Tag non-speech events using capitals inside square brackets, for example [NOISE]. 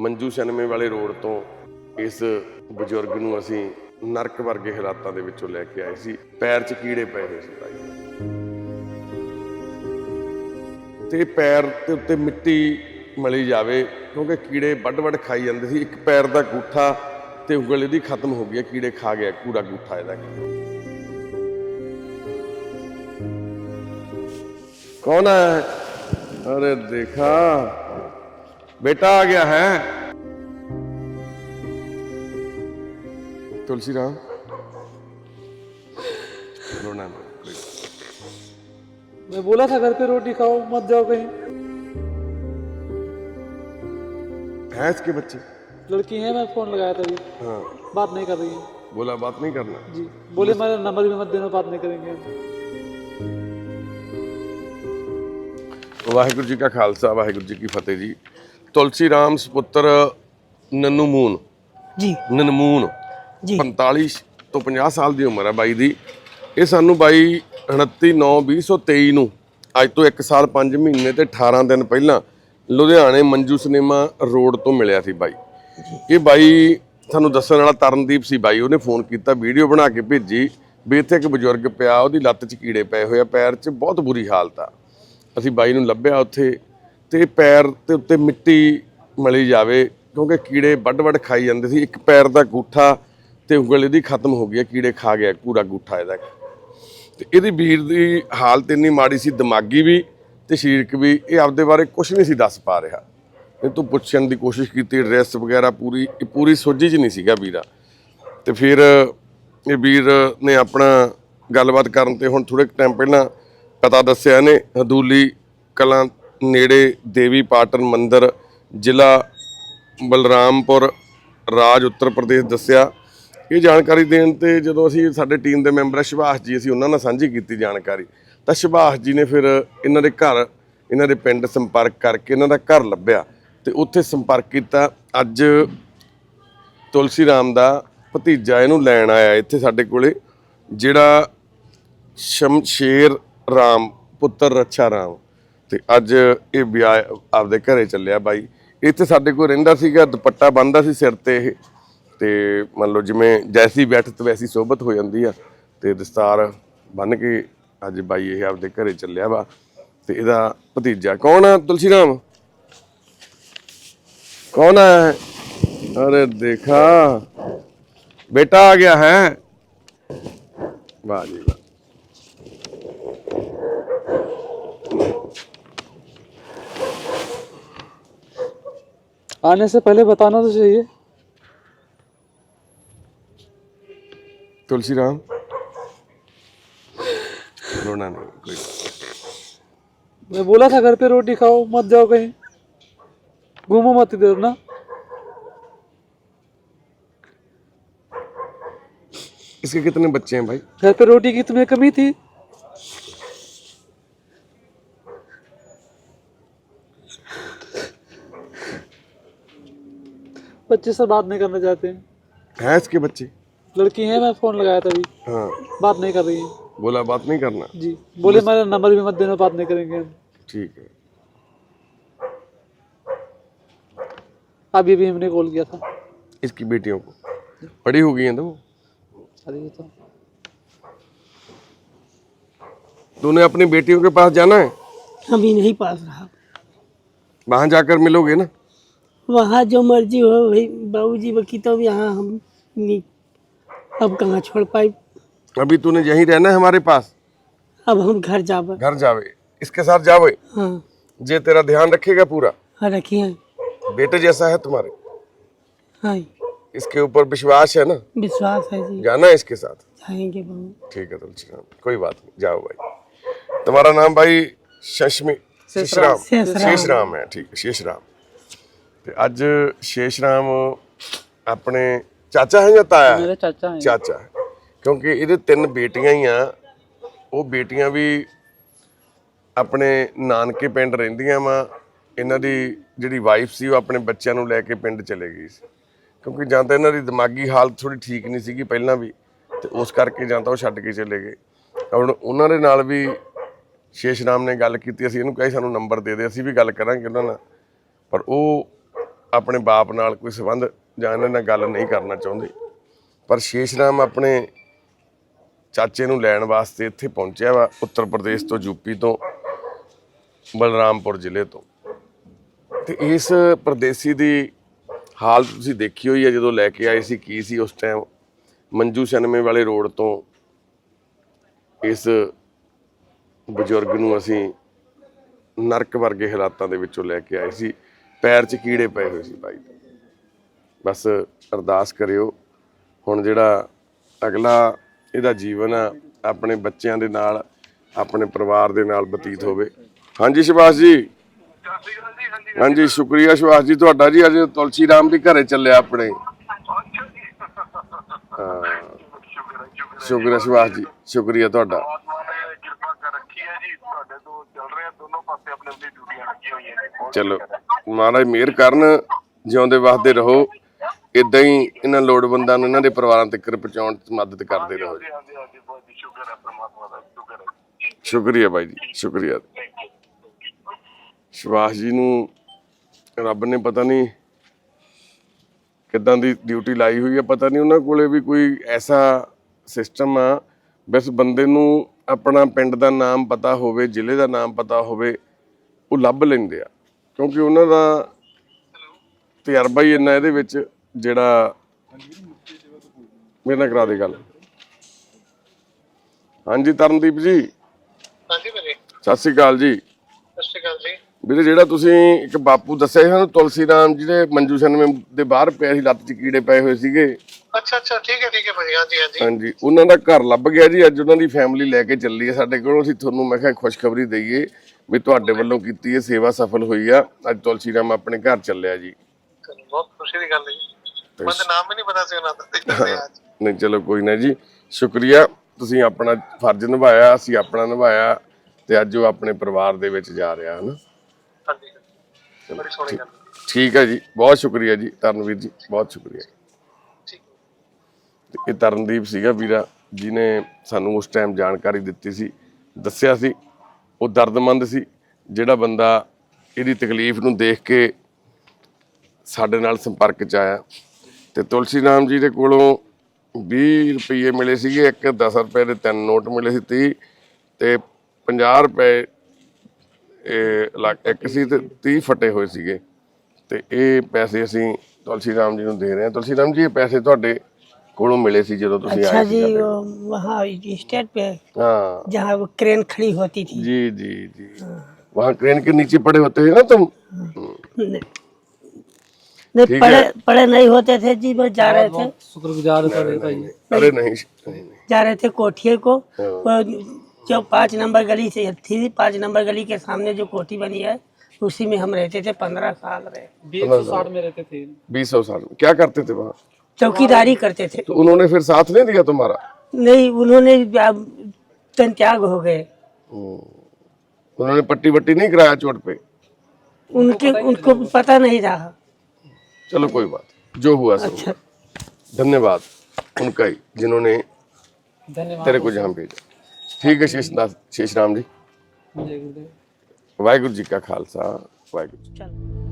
ਮੰਜੂ ਸ਼ਨਮੇ ਵਾਲੇ ਰੋਡ ਤੋਂ ਇਸ ਬਜ਼ੁਰਗ ਨੂੰ ਅਸੀਂ ਨਰਕ ਵਰਗੇ ਹਾਲਾਤਾਂ ਦੇ ਵਿੱਚੋਂ ਲੈ ਕੇ ਆਏ ਸੀ। ਪੈਰ 'ਚ ਕੀੜੇ ਪਏ ਹੋਏ ਸੀ ਭਾਈ। ਤੇ ਪੈਰ ਤੇ ਉੱਤੇ ਮਿੱਟੀ ਮਲੀ ਜਾਵੇ, ਕਿਉਂਕਿ ਕੀੜੇ ਵੱਡ-ਵੱਡ ਖਾਈ ਜਾਂਦੇ ਸੀ। ਇੱਕ ਪੈਰ ਦਾ ਗੂਠਾ ਤੇ ਉਗਲ ਇਹਦੀ ਖਤਮ ਹੋ ਗਈ ਕੀੜੇ ਖਾ ਗਿਆ, ਕੂੜਾ ਗੂਠਾ ਇਹਦਾ। ਕੌਣ ਹੈ? ਅਰੇ ਦੇਖਾ। बेटा आ गया है तुलसी राम रोना मत, कोई मैं बोला था घर पे रोटी खाओ मत जाओ कहीं है इसके बच्चे लड़की है मैं फोन लगाया था अभी हाँ बात नहीं कर रही है बोला बात नहीं करना जी बोले मेरा नंबर भी मत देना बात नहीं करेंगे हम। ਵਾਹਿਗੁਰੂ ਜੀ ਕਾ ਖਾਲਸਾ ਵਾਹਿਗੁਰੂ ਜੀ ਕੀ ਫਤਿਹ ਜੀ ਤੁਲਸੀ ਰਾਮ ਸੁਪੁੱਤਰ ਨਨੂ ਮੂਨ ਜੀ। ਨਨਮੂਨ। ਜੀ। 45 ਤੋਂ 50 ਸਾਲ ਦੀ ਉਮਰ ਹੈ ਬਾਈ ਦੀ। ਇਹ ਸਾਨੂੰ ਬਾਈ 29 9 2023 ਨੂੰ ਅੱਜ ਤੋਂ 1 ਸਾਲ 5 ਮਹੀਨੇ ਤੇ 18 ਦਿਨ ਪਹਿਲਾਂ ਲੁਧਿਆਣੇ ਮੰਜੂ ਸਿਨੇਮਾ ਰੋਡ ਤੋਂ ਮਿਲਿਆ ਸੀ ਬਾਈ। ਇਹ ਬਾਈ ਸਾਨੂੰ ਦੱਸਣ ਵਾਲਾ ਤਰਨਦੀਪ ਸੀ ਬਾਈ। ਉਹਨੇ ਫੋਨ ਕੀਤਾ ਵੀਡੀਓ ਬਣਾ ਕੇ ਭੇਜੀ ਵੀ ਇੱਥੇ ਇੱਕ ਬਜ਼ੁਰਗ ਪਿਆ ਉਹਦੀ ਲੱਤ 'ਚ ਕੀੜੇ ਪਏ ਹੋਏ ਆ ਪੈਰ 'ਚ ਬਹੁਤ ਬੁਰੀ ਹਾਲਤ ਆ। ਅਸੀਂ ਬਾਈ ਨੂੰ ਲੱਭਿਆ ਉੱਥੇ। ਤੇ ਪੈਰ ਦੇ ਉੱਤੇ ਮਿੱਟੀ ਮਲੀ ਜਾਵੇ ਕਿਉਂਕਿ ਕੀੜੇ ਵੱਡ ਵੱਡ ਖਾਈ ਜਾਂਦੇ ਸੀ। ਇੱਕ ਪੈਰ ਦਾ ਗੂਠਾ ਤੇ ਉਂਗਲ ਇਹਦੀ ਖਤਮ ਹੋ ਗਈ ਹੈ, ਕੀੜੇ ਖਾ ਗਿਆ ਪੂਰਾ ਗੂਠਾ ਇਹਦਾ। ਤੇ ਇਹਦੀ ਵੀਰ ਦੀ ਹਾਲਤ ਇੰਨੀ ਮਾੜੀ ਸੀ ਦਿਮਾਗੀ ਵੀ ਤੇ ਸਰੀਰਕ ਵੀ ਇਹ ਆਪਦੇ ਬਾਰੇ ਕੁਝ ਨਹੀਂ ਸੀ ਦੱਸ ਪਾ ਰਿਹਾ। ਇਹ ਤੋਂ ਪੁੱਛਣ ਦੀ ਕੋਸ਼ਿਸ਼ ਕੀਤੀ ਐਡਰੈਸ ਵਗੈਰਾ ਪੂਰੀ ਇਹ ਪੂਰੀ ਸੋਝੀ 'ਚ ਨਹੀਂ ਸੀਗਾ ਵੀਰਾ ਤੇ ਫਿਰ ਇਹ ਵੀਰ ਨੇ ਆਪਣਾ ਗੱਲਬਾਤ ਕਰਨ ਤੇ ਹੁਣ ਥੋੜੇ ਟਾਈਮ ਪਹਿਲਾਂ ਪਤਾ ਦੱਸਿਆ ਇਹਨੇ ਹਦੂਲੀ ਕਲਾਂ ਨੇੜੇ ਦੇਵੀ ਪਾਟਨ ਮੰਦਿਰ, ਜ਼ਿਲ੍ਹਾ ਬਲਰਾਮਪੁਰ, ਰਾਜ ਉੱਤਰ ਪ੍ਰਦੇਸ਼ ਦੱਸਿਆ। ਇਹ ਜਾਣਕਾਰੀ ਦੇਣ ਤੇ ਜਦੋਂ ਅਸੀਂ ਸਾਡੇ ਟੀਮ ਦੇ ਮੈਂਬਰ ਸੁਭਾਸ਼ ਜੀ, ਅਸੀਂ ਉਹਨਾਂ ਨਾਲ ਸਾਂਝੀ ਕੀਤੀ ਜਾਣਕਾਰੀ। ਤਾਂ ਸੁਭਾਸ਼ ਜੀ ਨੇ ਫਿਰ ਇਹਨਾਂ ਦੇ ਘਰ, ਇਹਨਾਂ ਦੇ ਪਿੰਡ ਸੰਪਰਕ ਕਰਕੇ ਇਹਨਾਂ ਦਾ ਘਰ ਲੱਭਿਆ ਤੇ ਉੱਥੇ ਸੰਪਰਕ ਕੀਤਾ। ਅੱਜ ਤੁਲਸੀ ਰਾਮ ਦਾ ਭਤੀਜਾ ਇਹਨੂੰ ਲੈਣ ਆਇਆ ਇੱਥੇ ਸਾਡੇ ਕੋਲੇ, ਜਿਹੜਾ ਸ਼ਮਸ਼ੇਰ ਰਾਮ, ਪੁੱਤਰ ਰੱਛਾ ਰਾਮ। ਤੇ ਅੱਜ ਇਹ ਵਿਆਹ ਆਪਦੇ ਘਰੇ ਚੱਲਿਆ ਬਾਈ। ਇੱਥੇ ਸਾਡੇ ਕੋਲ ਰਹਿੰਦਾ ਸੀਗਾ, ਦੁਪੱਟਾ ਬੰਨਦਾ ਸੀ ਸਿਰ ਤੇ ਇਹ। ਤੇ ਮੰਨ ਲਓ ਜਿਵੇਂ ਜੈਸੀ ਬੈਠ ਤੇ ਵੈਸੀ ਸੋਭਤ ਹੋ ਜਾਂਦੀ ਆ। ਤੇ ਦਸਤਾਰ ਬੰਨ ਕੇ ਅੱਜ ਬਾਈ ਇਹ ਆਪਦੇ ਘਰੇ ਚੱਲਿਆ ਵਾ। ਤੇ ਇਹਦਾ ਭਤੀਜਾ ਕੌਣ ਆ ਤੁਲਸੀ ਰਾਮ ਕੌਣ ਹੈ ਅਰੇ ਦੇਖਾ। ਬੇਟਾ ਆ ਗਿਆ ਹੈ। ਵਾਹ ਜੀ ਵਾਹ। आने से पहले बताना तो चाहिए। तुलसी राम रोना नहीं कोई मैं बोला था घर पे रोटी खाओ मत जाओ कहीं। घूमो मत इधर ना। इसके कितने बच्चे हैं भाई? घर पे रोटी की तुम्हें कमी थी? बच्चे से बात नहीं करना चाहते हैं। हैं इसके बच्चे? लड़की है मैं फ़ोन लगाया था अभी। हाँ। बात नहीं कर रही है। बोला बात नहीं करना? जी। बोले मेरा नंबर भी मत देना बात नहीं करेंगे हम। ठीक है। अभी भी हमने कॉल किया था। इसकी बेटियों को। बड़ी हो गई हैं तो वो? अरे ये तो। तूने अपनी बेटियों के पास जाना है? अभी नहीं पास रहा। वहाँ जाकर मिलोगे ना? वहाँ जो मर्ज़ी हो भाई बाबूजी बकी तो यहाँ हम नहीं। अब कहाँ छोड़ पाए अभी तूने यहीं रहना है हमारे पास? अब हम घर जाब। घर जावे इसके साथ जावे हाँ। जे तेरा ध्यान रखेगा पूरा। हाँ रखिए बेटे जैसा है तुम्हारे। हाँ। इसके ऊपर विश्वास है ना? विश्वास है जी। जाना है इसके साथ। जाएँगे बाबू। ठीक है तुलसी राम कोई बात नहीं जाओ भाई। तुम्हारा नाम भाई शशमी। शेषराम शेषराम। शेषराम है ठीक है शेषराम ਤੇ ਅੱਜ ਸ਼ੇਸ਼ਰਾਮ ਆਪਣੇ ਚਾਚਾ ਹੈ ਜਾਂ ਤਾਇਆ ਹੈ? ਮੇਰੇ ਚਾਚਾ ਹੈ। ਚਾਚਾ ਕਿਉਂਕਿ ਇਹਦੇ ਤਿੰਨ ਬੇਟੀਆਂ ਹੀ ਆ। ਉਹ ਬੇਟੀਆਂ ਵੀ ਆਪਣੇ ਨਾਨਕੇ ਪਿੰਡ ਰਹਿੰਦੀਆਂ ਵਾ। ਇਹਨਾਂ ਦੀ ਜਿਹੜੀ ਵਾਈਫ ਸੀ ਉਹ ਆਪਣੇ ਬੱਚਿਆਂ ਨੂੰ ਲੈ ਕੇ ਪਿੰਡ ਚਲੇ ਗਈ ਸੀ। ਕਿਉਂਕਿ ਜਾਂ ਤਾਂ ਇਹਨਾਂ ਦੀ ਦਿਮਾਗੀ ਹਾਲਤ ਥੋੜੀ ਠੀਕ ਨਹੀਂ ਸੀਗੀ ਪਹਿਲਾਂ ਵੀ। ਤੇ ਉਸ ਕਰਕੇ ਜਾਂ ਤਾਂ ਉਹ ਛੱਡ ਕੇ ਚਲੇ ਗਏ। ਹੁਣ ਉਹਨਾਂ ਦੇ ਨਾਲ ਵੀ ਸ਼ੇਸ਼ਨਾਮ ਨੇ ਗੱਲ ਕੀਤੀ। ਅਸੀਂ ਇਹਨੂੰ ਕਹੇ ਸਾਨੂੰ ਨੰਬਰ ਦੇ ਦੇ। ਅਸੀਂ ਵੀ ਗੱਲ ਕਰਾਂਗੇ ਉਹਨਾਂ ਨਾਲ। ਪਰ ਉਹ ਆਪਣੇ ਬਾਪ ਨਾਲ ਕੋਈ ਸੰਬੰਧ ਜਾਂ ਇਹਨਾਂ ਨਾਲ ਗੱਲ ਨਹੀਂ ਕਰਨਾ ਚਾਹੁੰਦੇ। ਪਰ ਸ਼ੇਸ਼ਰਾਮ ਆਪਣੇ ਚਾਚੇ ਨੂੰ ਲੈਣ ਵਾਸਤੇ ਇੱਥੇ ਪਹੁੰਚਿਆ ਵਾ ਉੱਤਰ ਪ੍ਰਦੇਸ਼ ਤੋਂ ਯੂਪੀ ਤੋਂ, ਬਲਰਾਮਪੁਰ ਜ਼ਿਲ੍ਹੇ ਤੋਂ। ਤੇ ਇਸ ਪ੍ਰਦੇਸੀ ਦੀ ਹਾਲਤ ਤੁਸੀਂ ਦੇਖੀ ਹੋਈ ਹੈ, ਜਦੋਂ ਲੈ ਕੇ ਆਏ ਸੀ, ਕੀ ਸੀ ਉਸ ਟਾਈਮ ਮੰਜੂ ਸ਼ਨਮੇ ਵਾਲੇ ਰੋਡ ਤੋਂ ਇਸ ਬਜ਼ੁਰਗ ਨੂੰ ਅਸੀਂ ਨਰਕ ਵਰਗੇ ਹਾਲਾਤਾਂ ਦੇ ਵਿੱਚੋਂ ਲੈ ਕੇ ਆਏ ਸੀ। ਪੈਰ 'ਚ ਕੀੜੇ ਪਏ ਹੋਏ ਸੀ ਬਾਈ ਦੇ ਬਸ ਅਰਦਾਸ ਕਰਿਓ ਹੁਣ ਜਿਹੜਾ ਅਗਲਾ ਇਹਦਾ ਜੀਵਨ ਆ ਆਪਣੇ ਬੱਚਿਆਂ ਦੇ ਨਾਲ ਆਪਣੇ ਪਰਿਵਾਰ ਦੇ ਨਾਲ ਬਤੀਤ ਹੋਵੇ। ਹਾਂਜੀ ਸ਼ਿਵਾਸ ਜੀ। ਹਾਂਜੀ ਸ਼ੁਕਰੀਆ ਸ਼ਿਵਾਸ ਜੀ ਤੁਹਾਡਾ ਜੀ ਅੱਜ ਤੁਲਸੀ ਰਾਮ ਵੀ ਘਰੇ ਚੱਲਿਆ ਆਪਣੇ। ਹਾਂ ਸ਼ੁਕਰੀਆ ਸ਼ਿਵਾਸ ਜੀ ਸ਼ੁਕਰੀਆ ਤੁਹਾਡਾ। ਪਰਮਾਤਮਾ ਨੇ ਕਿਰਪਾ ਕਰ ਰੱਖੀ ਹੈ ਜੀ ਤੁਹਾਡੇ ਤੋਂ ਚੱਲ ਰਹੇ ਆ ਦੋਨੋਂ ਪਾਸੇ ਆਪਣੀ ਆਪਣੀ ਡਿਊਟੀਆਂ ਲੱਗੀਆਂ ਹੋਈਆਂ ਨੇ। ਬਹੁਤ ਚਲੋ। ਮਹਾਰਾਜ ਮਿਹਰ ਕਰਨ ਜਿਉਂਦੇ ਵਸਦੇ ਰਹੋ। ਇਦਾਂ ਹੀ ਇਹਨਾਂ ਲੋੜਵੰਦਾਂ ਨੂੰ ਇਹਨਾਂ ਦੇ ਪਰਿਵਾਰਾਂ ਤੱਕ ਪਹੁੰਚਾਉਣ ਚ ਮਦਦ ਕਰਦੇ ਰਹੋ। ਜੀ ਹਾਂਜੀ ਹਾਂਜੀ ਹਾਂਜੀ ਬਹੁਤ ਜੀ ਸ਼ੁਕਰ ਹੈ ਪਰਮਾਤਮਾ ਦਾ ਸ਼ੁਕਰ ਹੈ। ਸ਼ੁਕਰੀਆ ਬਾਈ ਜੀ ਸ਼ੁਕਰੀਆ। ਸ਼ਿਵਾਸ ਜੀ ਨੂੰ ਰੱਬ ਨੇ ਪਤਾ ਨਹੀਂ ਕਿੱਦਾਂ ਦੀ ਡਿਊਟੀ ਲਾਈ ਹੋਈ ਹੈ ਪਤਾ ਨਹੀਂ ਉਹਨਾਂ ਕੋਲੇ ਵੀ ਕੋਈ ਐਸਾ ਸਿਸਟਮ ਆ ਬਸ ਬੰਦੇ ਨੂੰ ਆਪਣਾ ਪਿੰਡ ਦਾ ਨਾਮ ਪਤਾ ਹੋਵੇ ਜ਼ਿਲ੍ਹੇ ਦਾ ਨਾਮ ਪਤਾ ਹੋਵੇ ਉਹ ਲੱਭ ਲੈਂਦੇ ਆ। ਕਿਉਂਕਿ ਉਹਨਾਂ ਦਾ ਤਜਰਬਾ ਹੀ ਇੰਨਾ ਇਹਦੇ ਵਿੱਚ ਜਿਹੜਾ ਮੇਰੇ ਨਾਲ ਕਰਾ ਦੇ ਗੱਲ। ਹਾਂਜੀ ਤਰਨਦੀਪ ਜੀ। ਹਾਂਜੀ ਵੀਰੇ ਸਤਿ ਸ਼੍ਰੀ ਅਕਾਲ ਜੀ। ਸਤਿ ਸ਼੍ਰੀ ਅਕਾਲ ਜੀ। ਵੀਰੇ ਜਿਹੜਾ ਤੁਸੀਂ ਇੱਕ ਬਾਪੂ ਦੱਸਿਆ ਸੀ ਸਾਨੂੰ ਤੁਲਸੀ ਰਾਮ ਜੀ ਦੇ ਮੰਜੂ ਸਨਮੇ ਦੇ ਬਾਹਰ ਪਿਆ ਸੀ ਲੱਤ 'ਚ ਕੀੜੇ ਪਏ ਹੋਏ ਸੀਗੇ। ਅੱਛਾ ਅੱਛਾ ਠੀਕ ਹੈ ਠੀਕ ਹੈ ਭਾਈ ਹਾਂਜੀ ਹਾਂਜੀ। ਹਾਂਜੀ ਉਹਨਾਂ ਦਾ ਘਰ ਲੱਭ ਗਿਆ ਜੀ ਅੱਜ ਉਹਨਾਂ ਦੀ ਫੈਮਿਲੀ ਲੈ ਕੇ ਚੱਲੀ ਹੈ ਸਾਡੇ ਕੋਲੋਂ। ਅਸੀਂ ਤੁਹਾਨੂੰ ਮੈਂ ਕਿਹਾ ਖੁਸ਼ਖਬਰੀ ਦਈਏ ਵੀ ਤੁਹਾਡੇ ਵੱਲੋਂ ਕੀਤੀ ਇਹ ਸੇਵਾ ਸਫਲ ਹੋਈ ਆ। ਅੱਜ ਤੁਲਸੀ ਰਾਮ ਆਪਣੇ ਘਰ ਚੱਲਿਆ ਜੀ। ਚਲੋ, ਬਹੁਤ ਖੁਸ਼ੀ ਦੀ ਗੱਲ ਹੈ ਜੀ। ਮੈਨੂੰ ਨਾਮ ਵੀ ਨਹੀਂ ਪਤਾ ਸੀ ਉਹਨਾਂ ਦਾ। ਤੇ [LAUGHS] ਅੱਜ ਨਹੀਂ ਚਲੋ ਕੋਈ ਨਾ ਜੀ। ਸ਼ੁਕਰੀਆ ਤੁਸੀਂ ਆਪਣਾ ਫਰਜ਼ ਨਿਭਾਇਆ ਅਸੀਂ ਆਪਣਾ ਨਿਭਾਇਆ ਤੇ ਅੱਜ ਉਹ ਆਪਣੇ ਪਰਿਵਾਰ ਦੇ ਵਿੱਚ ਜਾ ਰਿਹਾ ਹੈ ਨਾ ਹਾਂਜੀ। ਬੜੀ ਸੋਹਣੀ ਗੱਲ ਹੈ। ਠੀਕ ਹੈ ਜੀ ਬਹੁਤ ਸ਼ੁਕਰੀਆ ਜੀ। ਤਰਨਵੀਰ ਜੀ ਬਹੁਤ ਸ਼ੁਕਰੀਆ। ਇਹ ਤਰਨਦੀਪ ਸੀਗਾ ਵੀਰਾ ਜਿਨੇ ਸਾਨੂੰ ਉਸ ਟਾਈਮ ਜਾਣਕਾਰੀ ਦਿੱਤੀ ਸੀ, ਦੱਸਿਆ ਸੀ। ਉਹ ਦਰਦਮੰਦ ਸੀ, ਜਿਹੜਾ ਬੰਦਾ ਇਹਦੀ ਤਕਲੀਫ ਨੂੰ ਦੇਖ ਕੇ ਸਾਡੇ ਨਾਲ ਸੰਪਰਕ 'ਚ ਆਇਆ। ਤੇ ਤੁਲਸੀ ਰਾਮ ਜੀ ਦੇ ਕੋਲੋਂ 20 ਰੁਪਏ ਮਿਲੇ ਸੀਗੇ, ਇੱਕ 10 ਰੁਪਏ ਦੇ ਤਿੰਨ ਨੋਟ ਮਿਲੇ ਸੀ 30 ਤੇ 50 ਰੁਪਏ, ਇਹ ਲੱਗ ਇੱਕ ਸੀ ਤੇ 30 ਫਟੇ ਹੋਏ ਸੀਗੇ। ਤੇ ਇਹ ਪੈਸੇ ਅਸੀਂ ਤੁਲਸੀ ਰਾਮ ਜੀ ਨੂੰ ਦੇ ਰਹੇ ਹਾਂ। ਤੁਲਸੀ ਰਾਮ ਜੀ, ਇਹ ਪੈਸੇ ਤੁਹਾਡੇ ਕੋਲੋਂ ਮਿਲੇ ਸੀ ਜਦੋਂ ਤੁਸੀਂ अच्छा ਆਏ ਸੀ जी ਸਾਡੇ। वो वहाँ स्टेट पे हाँ जहाँ वो क्रेन खड़ी होती थी जी जी जी वहाँ क्रेन के नीचे पड़े होते हैं ना तुम नहीं नहीं, ठीक पड़े है। पड़े नहीं होते थे जी बस जा रहे थे शुक्रगुजार है तेरे भाई अरे नहीं नहीं, जा रहे थे कोठिए को हाँ। वो जो पाँच नंबर गली से थी पाँच नंबर गली के सामने जो कोठी बनी है उसी में हम रहते थे पंद्रह साल रहे बीस सौ साठ में रहते थे बीस सौ साल में क्या करते थे वहाँ चौकीदारी करते थे। तो उन्होंने फिर साथ नहीं दिया तुम्हारा? नहीं उन्होंने तन त्याग हो गए। उन्होंने पट्टी वट्टी नहीं कराया चोट पे? उनके उनको पता नहीं रहा चलो कोई बात जो हुआ अच्छा। धन्यवाद उनका ही जिन्होंने तेरे को जहाँ भेजा। ठीक है शेषनाथ शेष राम जी। वाहगुरु जी का खालसा। वाहगुरु जी।